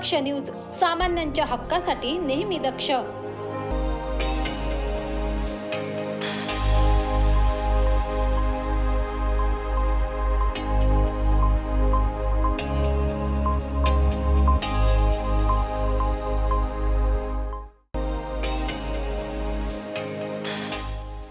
दक्ष news सामान्यांच्या हक्कासाठी नेहमी दक्ष.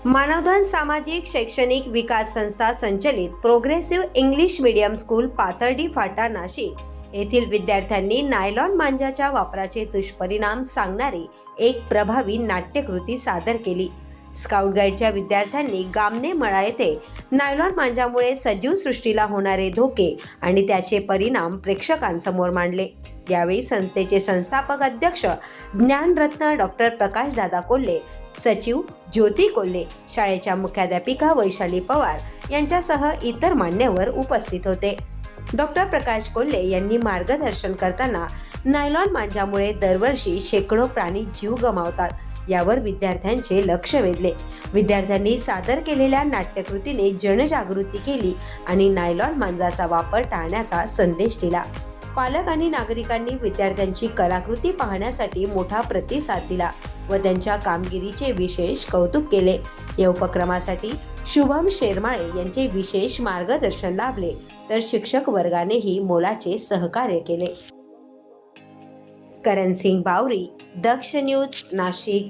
मानवधन सामाजिक शैक्षणिक विकास संस्था संचलित progressive English medium school Pathardi फाटा नाशिक. येथील विद्यार्थ्यांनी नायलॉन मांजाच्या वापराचे दुष्परिणाम सांगणारी एक प्रभावी नाट्यकृती सादर केली. स्काउट गाईडच्या विद्यार्थ्यांनी गामने मळा येथे नायलॉन मांजामुळे सजीव सृष्टीला होणारे धोके आणि त्याचे परिणाम प्रेक्षकांसमोर मांडले. यावेळी संस्थेचे संस्थापक अध्यक्ष ज्ञानरत्न डॉक्टर प्रकाशदादा कोल्हे सचिव ज्योती कोल्हे शाळेच्या मुख्याध्यापिका वैशाली पवार यांच्यासह इतर मान्यवर उपस्थित होते. डॉक्टर प्रकाश कोल्हे यांनी मार्गदर्शन करताना नायलॉन मांजामुळे दरवर्षी शेकडो प्राणी जीव गमावतात यावर विद्यार्थ्यांचे लक्ष वेधले. विद्यार्थ्यांनी सादर केलेल्या नाट्यकृतीने जनजागृती केली आणि नायलॉन मांजाचा वापर टाळण्याचा संदेश दिला. पालक आणि नागरिकांनी विद्यार्थ्यांची कलाकृती पाहण्यासाठी मोठा प्रतिसाद दिला. व त्यांच्या कामगिरीचे विशेष कौतुक केले. या उपक्रमासाठी शुभम शेरमाळे यांचे विशेष मार्गदर्शन लाभले. तर शिक्षक वर्गानेही मोलाचे सहकार्य केले. करण सिंग बावरी दक्ष न्यूज नाशिक.